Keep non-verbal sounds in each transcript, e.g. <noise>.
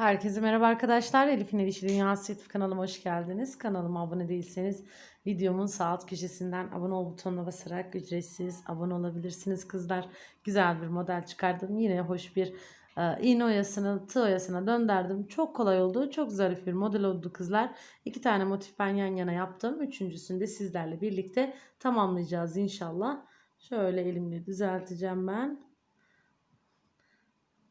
Herkese merhaba arkadaşlar. Elif'in El İşi Dünyası YouTube kanalıma hoş geldiniz. Kanalıma abone değilseniz videomun sağ alt köşesinden abone ol butonuna basarak ücretsiz abone olabilirsiniz kızlar. Güzel bir model çıkardım. Yine hoş bir e, iğne oyasını tığ oyasına döndürdüm. Çok kolay oldu. Çok zarif bir model oldu kızlar. İki tane motif ben yan yana yaptım. Üçüncüsünü de sizlerle birlikte tamamlayacağız inşallah. Şöyle elimle düzelteceğim ben.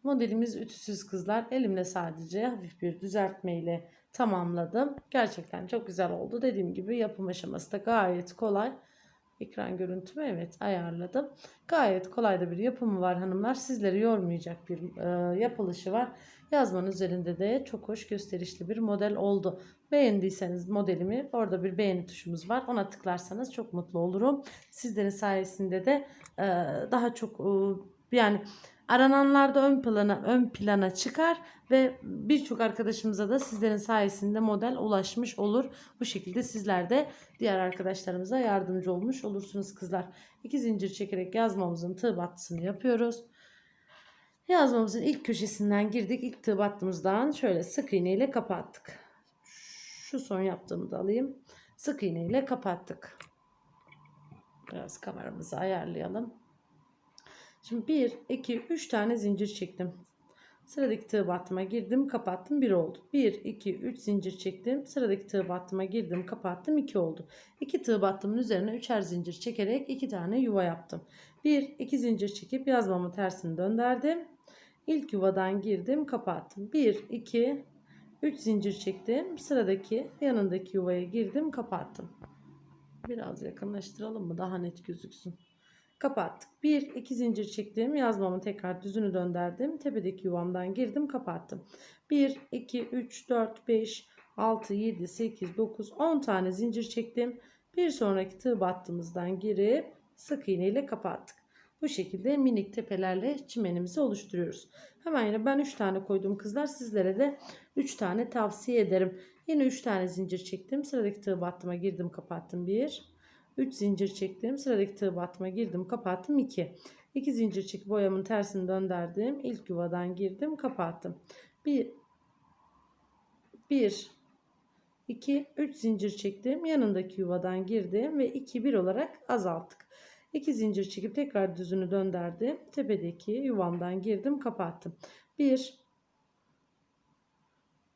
Modelimiz ütüsüz kızlar. Elimle sadece hafif bir düzeltmeyle tamamladım. Gerçekten çok güzel oldu. Dediğim gibi yapım aşaması da gayet kolay. Ekran görüntümü evet ayarladım. Gayet kolay da bir yapımı var hanımlar. Sizleri yormayacak bir e, yapılışı var. Yazmanın üzerinde de çok hoş gösterişli bir model oldu. Beğendiyseniz modelimi orada bir beğeni tuşumuz var. Ona tıklarsanız çok mutlu olurum. Sizlerin sayesinde de e, daha çok e, yani arananlarda ön plana ön plana çıkar ve birçok arkadaşımıza da sizlerin sayesinde model ulaşmış olur. Bu şekilde sizler de diğer arkadaşlarımıza yardımcı olmuş olursunuz kızlar. İki zincir çekerek yazmamızın tığ battısını yapıyoruz. Yazmamızın ilk köşesinden girdik. İlk tığ battığımızdan şöyle sık iğne ile kapattık. Şu son yaptığımı da alayım. Sık iğne ile kapattık. Biraz kameramızı ayarlayalım. Şimdi 1, 2, 3 tane zincir çektim. Sıradaki tığ battıma girdim, kapattım 1 oldu. 1, 2, 3 zincir çektim. Sıradaki tığ battıma girdim, kapattım 2 oldu. 2 tığ battımın üzerine 3'er zincir çekerek 2 tane yuva yaptım. 1, 2 zincir çekip yazmamı tersini döndürdüm. İlk yuvadan girdim, kapattım. 1, 2, 3 zincir çektim. Sıradaki yanındaki yuvaya girdim, kapattım. Biraz yakınlaştıralım mı daha net gözüksün. Kapattık. 1 2 zincir çektim. Yazmamı tekrar düzünü döndürdüm. Tepedeki yuvamdan girdim, kapattım. 1 2 3 4 5 6 7 8 9 10 tane zincir çektim. Bir sonraki tığ battığımızdan girip sık iğne ile kapattık. Bu şekilde minik tepelerle çimenimizi oluşturuyoruz. Hemen yine ben 3 tane koydum kızlar. Sizlere de 3 tane tavsiye ederim. Yine 3 tane zincir çektim. Sıradaki tığ battıma girdim kapattım. 1 3 zincir çektim. Sıradaki tığ batma girdim, kapattım 2. 2 zincir çekip boyamın tersini döndürdüm. İlk yuvadan girdim, kapattım. 1 1 2 3 zincir çektim. Yanındaki yuvadan girdim ve 2 1 olarak azalttık. 2 zincir çekip tekrar düzünü döndürdüm. Tepedeki yuvamdan girdim, kapattım. 1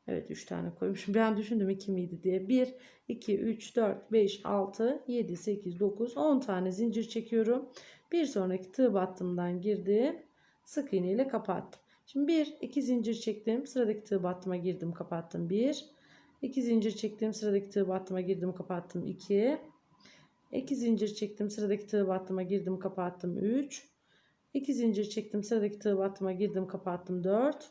Evet 3 tane koymuşum. Bir an düşündüm 2 miydi diye. 1, 2, 3, 4, 5, 6, 7, 8, 9, 10 tane zincir çekiyorum. Bir sonraki tığ battımdan girdim. Sık iğne ile kapattım. Şimdi 1, 2 zincir çektim. Sıradaki tığ battıma girdim kapattım. 1, 2 zincir çektim. Sıradaki tığ battıma girdim kapattım. 2, 2 zincir çektim. Sıradaki tığ battıma girdim kapattım. 3, 2 zincir çektim. Sıradaki tığ battıma girdim kapattım. 4,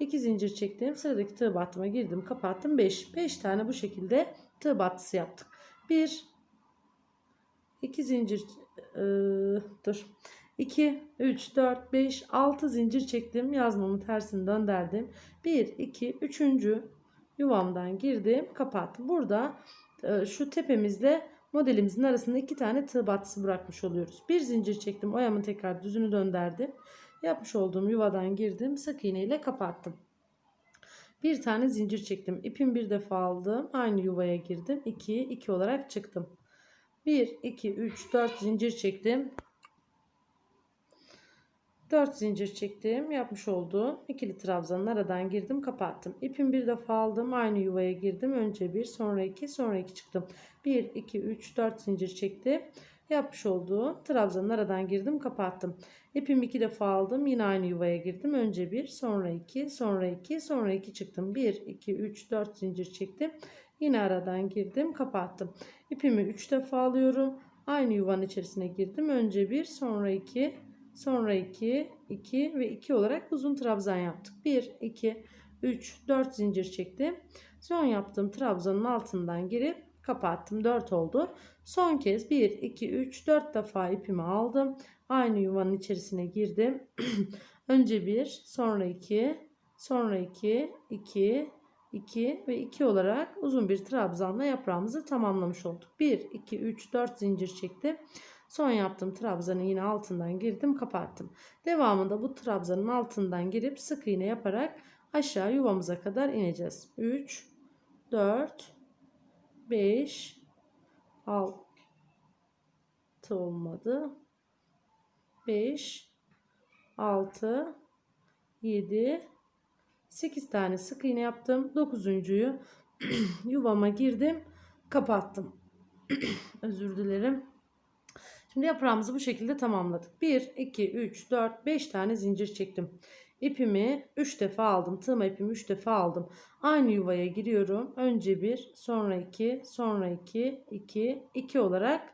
2 zincir çektim. Sıradaki tığ battıma girdim. Kapattım. 5. 5 tane bu şekilde tığ battısı yaptık. 1 2 zincir e, dur. 2 3 4 5 6 zincir çektim. Yazmamı tersini döndürdüm. 1 2 3. yuvamdan girdim. Kapattım. Burada e, şu tepemizle modelimizin arasında iki tane tığ battısı bırakmış oluyoruz. Bir zincir çektim. Oyamın tekrar düzünü döndürdüm. Yapmış olduğum yuvadan girdim. Sık iğne ile kapattım. Bir tane zincir çektim. İpimi bir defa aldım. Aynı yuvaya girdim. 2 2 olarak çıktım. 1 2 3 4 zincir çektim. 4 zincir çektim. Yapmış olduğum ikili trabzanın aradan girdim, kapattım. İpimi bir defa aldım. Aynı yuvaya girdim. Önce bir, sonra iki, sonra iki çıktım. 1 2 3 4 zincir çektim. Yapmış olduğu trabzanın aradan girdim kapattım. İpimi iki defa aldım. Yine aynı yuvaya girdim. Önce bir sonra iki sonra iki sonra iki çıktım. Bir iki üç dört zincir çektim. Yine aradan girdim kapattım. İpimi üç defa alıyorum. Aynı yuvanın içerisine girdim. Önce bir sonra iki sonra iki iki ve iki olarak uzun trabzan yaptık. Bir iki üç dört zincir çektim. Son yaptığım trabzanın altından girip kapattım. 4 oldu. Son kez 1, 2, 3, 4 defa ipimi aldım. Aynı yuvanın içerisine girdim. <clears throat> Önce 1, sonra 2, sonra 2, 2, 2 ve 2 olarak uzun bir trabzanla yaprağımızı tamamlamış olduk. 1, 2, 3, 4 zincir çektim. Son yaptığım trabzanın yine altından girdim kapattım. Devamında bu trabzanın altından girip sık iğne yaparak aşağı yuvamıza kadar ineceğiz. 3 4 5 6 olmadı. 5 6 7 8 tane sık iğne yaptım. 9.'yu <clears throat> yuvama girdim, kapattım. <clears throat> Özür dilerim. Şimdi yaprağımızı bu şekilde tamamladık. 1 2 3 4 5 tane zincir çektim. İpimi 3 defa aldım. Tığma ipimi 3 defa aldım. Aynı yuvaya giriyorum. Önce 1, sonra 2, sonra 2, 2, 2 olarak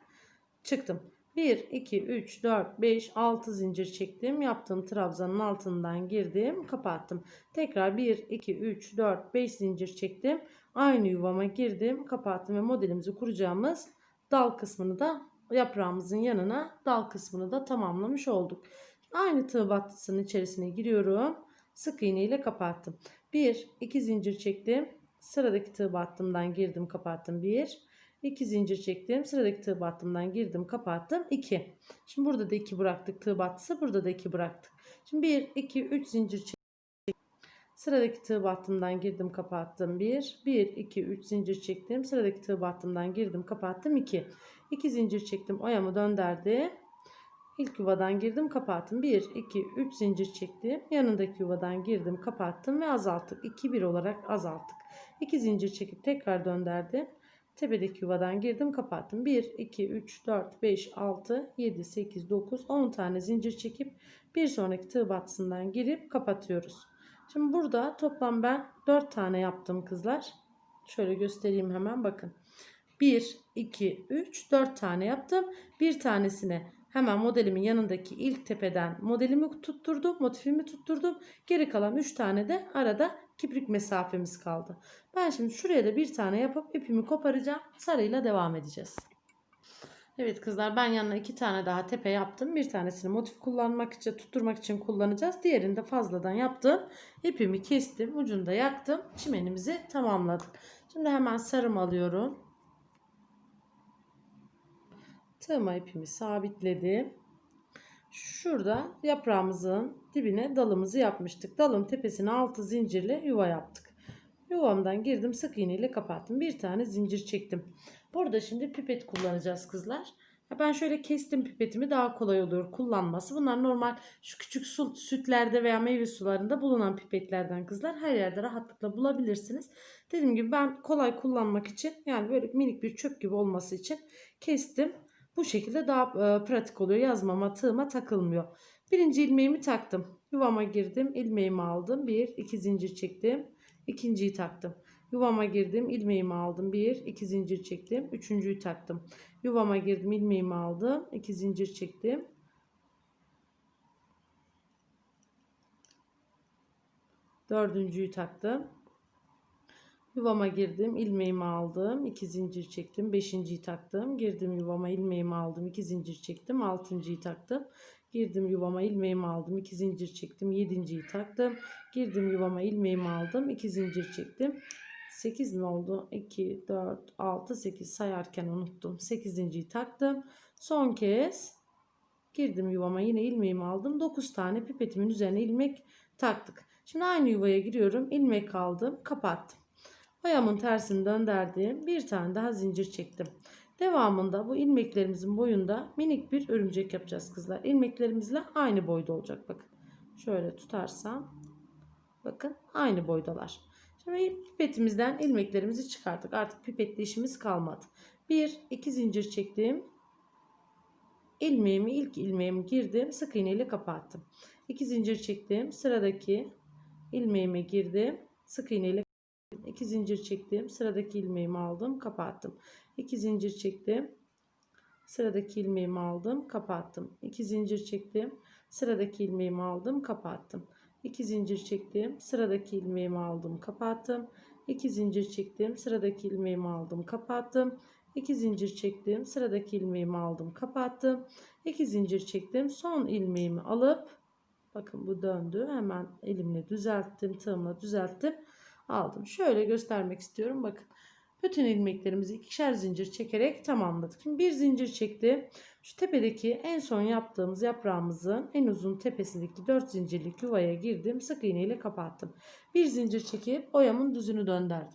çıktım. 1, 2, 3, 4, 5, 6 zincir çektim. Yaptığım trabzanın altından girdim. Kapattım. Tekrar 1, 2, 3, 4, 5 zincir çektim. Aynı yuvama girdim. Kapattım ve modelimizi kuracağımız dal kısmını da yaprağımızın yanına dal kısmını da tamamlamış olduk. Aynı tığ battısının içerisine giriyorum. Sık iğne ile kapattım. 1, 2 zincir çektim. Sıradaki tığ battımdan girdim kapattım. 1, 2 zincir çektim. Sıradaki tığ battımdan girdim kapattım. 2. Şimdi burada da 2 bıraktık tığ battısı. Burada da 2 bıraktık. Şimdi 1, 2, 3 zincir çektim. Sıradaki tığ battımdan girdim kapattım 1. 1, 2, 3 zincir çektim. Sıradaki tığ battımdan girdim kapattım 2. 2 zincir çektim. Oyamı döndürdüm. İlk yuvadan girdim kapattım. 1, 2, 3 zincir çektim. Yanındaki yuvadan girdim kapattım ve azalttık. 2, 1 olarak azalttık. 2 zincir çekip tekrar döndürdüm. Tepedeki yuvadan girdim kapattım. 1, 2, 3, 4, 5, 6, 7, 8, 9, 10 tane zincir çekip bir sonraki tığ battısından girip kapatıyoruz. Şimdi burada toplam ben 4 tane yaptım kızlar. Şöyle göstereyim hemen bakın. 1, 2, 3, 4 tane yaptım. Bir tanesine hemen modelimin yanındaki ilk tepeden modelimi tutturdum, motifimi tutturdum. Geri kalan 3 tane de arada kibrik mesafemiz kaldı. Ben şimdi şuraya da bir tane yapıp ipimi koparacağım. Sarıyla devam edeceğiz. Evet kızlar ben yanına iki tane daha tepe yaptım. Bir tanesini motif kullanmak için, tutturmak için kullanacağız. Diğerini de fazladan yaptım. İpimi kestim, ucunda yaktım. Çimenimizi tamamladık. Şimdi hemen sarım alıyorum. Tığıma ipimi sabitledim. Şurada yaprağımızın dibine dalımızı yapmıştık. Dalın tepesine altı zincirle yuva yaptık. Yuvamdan girdim sık iğne ile kapattım. Bir tane zincir çektim. Burada şimdi pipet kullanacağız kızlar. Ben şöyle kestim pipetimi daha kolay oluyor kullanması. Bunlar normal şu küçük su, sütlerde veya meyve sularında bulunan pipetlerden kızlar. Her yerde rahatlıkla bulabilirsiniz. Dediğim gibi ben kolay kullanmak için yani böyle minik bir çöp gibi olması için kestim. Bu şekilde daha e, pratik oluyor. Yazmama tığıma takılmıyor. Birinci ilmeğimi taktım. Yuvama girdim. ilmeğimi aldım. Bir, iki zincir çektim. İkinciyi taktım. Yuvama girdim, ilmeğimi aldım. 1, 2 zincir çektim. Üçüncüyü taktım. Yuvama girdim, ilmeğimi aldım. 2 zincir çektim. Dördüncüyü taktım. Yuvama girdim, ilmeğimi aldım. 2 zincir çektim. Beşinciyi taktım. Girdim yuvama, ilmeğimi aldım. 2 zincir çektim. Altıncıyı taktım. Girdim yuvama ilmeğimi aldım. 2 zincir çektim. Yedinciyi taktım. Girdim yuvama ilmeğimi aldım. 2 zincir çektim. 8 mi oldu? 2, 4, 6, 8 sayarken unuttum. 8.yi taktım. Son kez girdim yuvama yine ilmeğimi aldım. 9 tane pipetimin üzerine ilmek taktık. Şimdi aynı yuvaya giriyorum. ilmek aldım. Kapattım. Ayağımın tersini döndürdüm. Bir tane daha zincir çektim. Devamında bu ilmeklerimizin boyunda minik bir örümcek yapacağız kızlar. İlmeklerimizle aynı boyda olacak bakın. Şöyle tutarsam bakın aynı boydalar. Şimdi pipetimizden ilmeklerimizi çıkarttık. Artık pipetle işimiz kalmadı. 1 2 zincir çektim. İlmeğimi ilk ilmeğimi girdim. Sık iğne ile kapattım. 2 zincir çektim. Sıradaki ilmeğime girdim. Sık iğne ile 2 zincir çektim. Sıradaki ilmeğimi aldım, kapattım. 2 zincir çektim. Sıradaki ilmeğimi aldım, kapattım. 2 zincir çektim. Sıradaki ilmeğimi aldım, kapattım. 2 zincir çektim. Sıradaki ilmeğimi aldım, kapattım. 2 zincir çektim. Sıradaki ilmeğimi aldım, kapattım. 2 zincir çektim. Sıradaki ilmeğimi aldım, kapattım. 2 zincir çektim. Son ilmeğimi alıp bakın bu döndü. Hemen elimle düzelttim, tığımla düzelttim. Aldım. Şöyle göstermek istiyorum. Bakın. Bütün ilmeklerimizi ikişer zincir çekerek tamamladık. Şimdi bir zincir çektim. Şu tepedeki en son yaptığımız yaprağımızın en uzun tepesindeki 4 zincirlik yuvaya girdim. Sık iğne ile kapattım. Bir zincir çekip oyamın düzünü döndürdüm.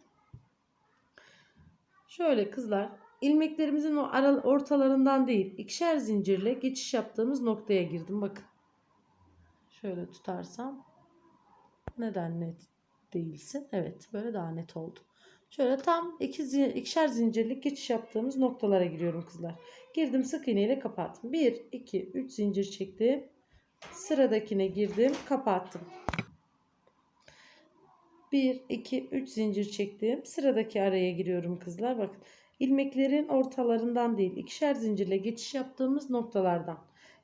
Şöyle kızlar ilmeklerimizin o ara, ortalarından değil ikişer zincirle geçiş yaptığımız noktaya girdim. Bakın. Şöyle tutarsam neden net değilsin? Evet böyle daha net oldu. Şöyle tam iki, ikişer zincirlik geçiş yaptığımız noktalara giriyorum kızlar. Girdim sık iğne ile kapattım. 1, 2, 3 zincir çektim. Sıradakine girdim kapattım. 1, 2, 3 zincir çektim. Sıradaki araya giriyorum kızlar. Bakın ilmeklerin ortalarından değil ikişer zincirle geçiş yaptığımız noktalardan.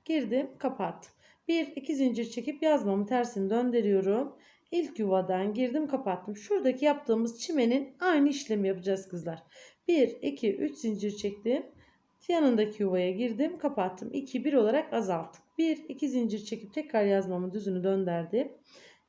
Girdim kapattım. 1, 2 zincir çekip yazmamı tersini döndürüyorum. İlk yuvadan girdim kapattım. Şuradaki yaptığımız çimenin aynı işlemi yapacağız kızlar. 1, 2, 3 zincir çektim. Yanındaki yuvaya girdim kapattım. 2, 1 olarak azalttık. 1, 2 zincir çekip tekrar yazmamın düzünü döndürdüm.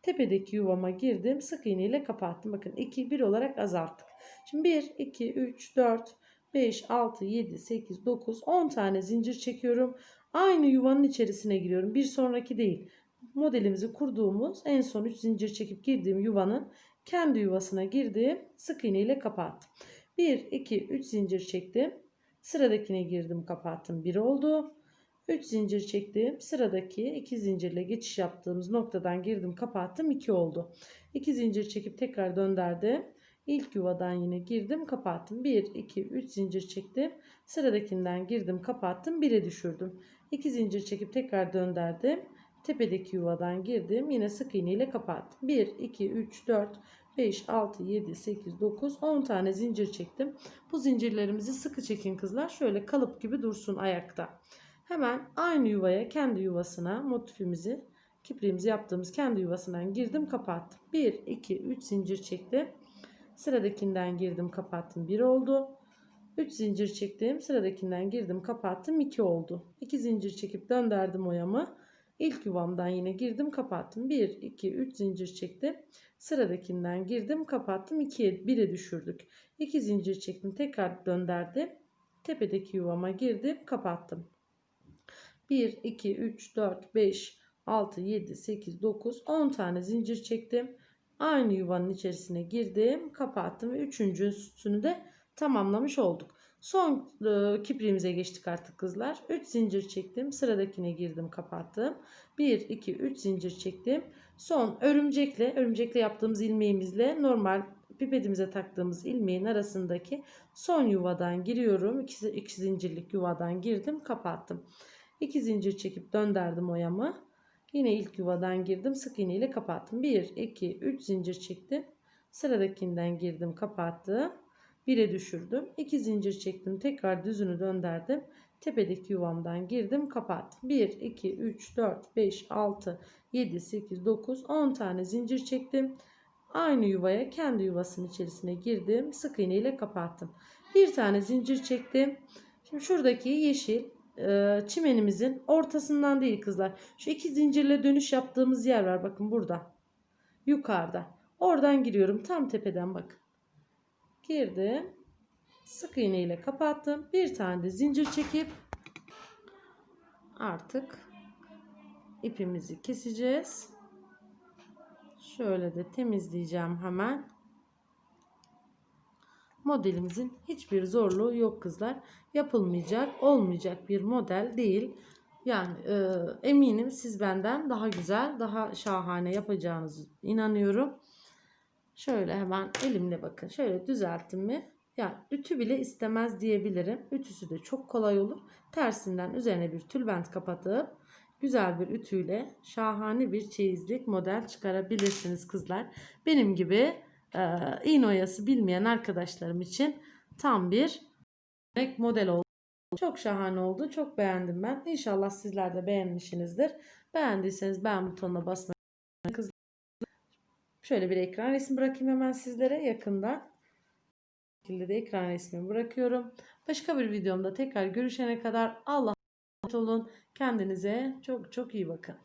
Tepedeki yuvama girdim. Sık iğne ile kapattım. Bakın 2, 1 olarak azalttık. Şimdi 1, 2, 3, 4, 5, 6, 7, 8, 9, 10 tane zincir çekiyorum. Aynı yuvanın içerisine giriyorum. Bir sonraki değil modelimizi kurduğumuz en son 3 zincir çekip girdiğim yuvanın kendi yuvasına girdim. Sık iğne ile kapattım. 1, 2, 3 zincir çektim. Sıradakine girdim kapattım. 1 oldu. 3 zincir çektim. Sıradaki 2 zincirle geçiş yaptığımız noktadan girdim kapattım. 2 oldu. 2 zincir çekip tekrar döndürdüm. İlk yuvadan yine girdim kapattım. 1, 2, 3 zincir çektim. Sıradakinden girdim kapattım. 1'e düşürdüm. 2 zincir çekip tekrar döndürdüm. Tepedeki yuvadan girdim. Yine sık iğne ile kapattım. 1, 2, 3, 4, 5, 6, 7, 8, 9, 10 tane zincir çektim. Bu zincirlerimizi sıkı çekin kızlar. Şöyle kalıp gibi dursun ayakta. Hemen aynı yuvaya kendi yuvasına motifimizi kipriğimizi yaptığımız kendi yuvasından girdim kapattım. 1, 2, 3 zincir çektim. Sıradakinden girdim kapattım 1 oldu. 3 zincir çektim. Sıradakinden girdim kapattım 2 oldu. 2 zincir çekip döndürdüm oyamı. İlk yuvamdan yine girdim kapattım. 1, 2, 3 zincir çektim. Sıradakinden girdim kapattım. 2'ye 1'e düşürdük. 2 zincir çektim. Tekrar döndürdüm. Tepedeki yuvama girdim kapattım. 1, 2, 3, 4, 5, 6, 7, 8, 9, 10 tane zincir çektim. Aynı yuvanın içerisine girdim kapattım ve üçüncüsünü de tamamlamış olduk. Son e, kipriğimize geçtik artık kızlar. 3 zincir çektim. Sıradakine girdim kapattım. 1, 2, 3 zincir çektim. Son örümcekle, örümcekle yaptığımız ilmeğimizle normal pipetimize taktığımız ilmeğin arasındaki son yuvadan giriyorum. 2, 2 zincirlik yuvadan girdim kapattım. 2 zincir çekip döndürdüm oyamı. Yine ilk yuvadan girdim. Sık iğne ile kapattım. 1, 2, 3 zincir çektim. Sıradakinden girdim kapattım. 1'e düşürdüm. 2 zincir çektim. Tekrar düzünü döndürdüm. Tepedeki yuvamdan girdim. Kapattım. 1, 2, 3, 4, 5, 6, 7, 8, 9, 10 tane zincir çektim. Aynı yuvaya kendi yuvasının içerisine girdim. Sık iğne ile kapattım. Bir tane zincir çektim. Şimdi şuradaki yeşil e, çimenimizin ortasından değil kızlar. Şu iki zincirle dönüş yaptığımız yer var. Bakın burada. Yukarıda. Oradan giriyorum. Tam tepeden bakın girdim. Sık iğne ile kapattım. Bir tane de zincir çekip artık ipimizi keseceğiz. Şöyle de temizleyeceğim hemen. Modelimizin hiçbir zorluğu yok kızlar. Yapılmayacak, olmayacak bir model değil. Yani e, eminim siz benden daha güzel, daha şahane yapacağınızı inanıyorum. Şöyle hemen elimle bakın. Şöyle düzelttim mi? Ya ütü bile istemez diyebilirim. Ütüsü de çok kolay olur. Tersinden üzerine bir tülbent kapatıp güzel bir ütüyle şahane bir çeyizlik model çıkarabilirsiniz kızlar. Benim gibi e, iğne oyası bilmeyen arkadaşlarım için tam bir model oldu. Çok şahane oldu. Çok beğendim ben. İnşallah sizler de beğenmişsinizdir. Beğendiyseniz beğen butonuna basmayı. Şöyle bir ekran resmi bırakayım hemen sizlere yakından. Bu şekilde de ekran resmimi bırakıyorum. Başka bir videomda tekrar görüşene kadar Allah'a emanet olun. Kendinize çok çok iyi bakın.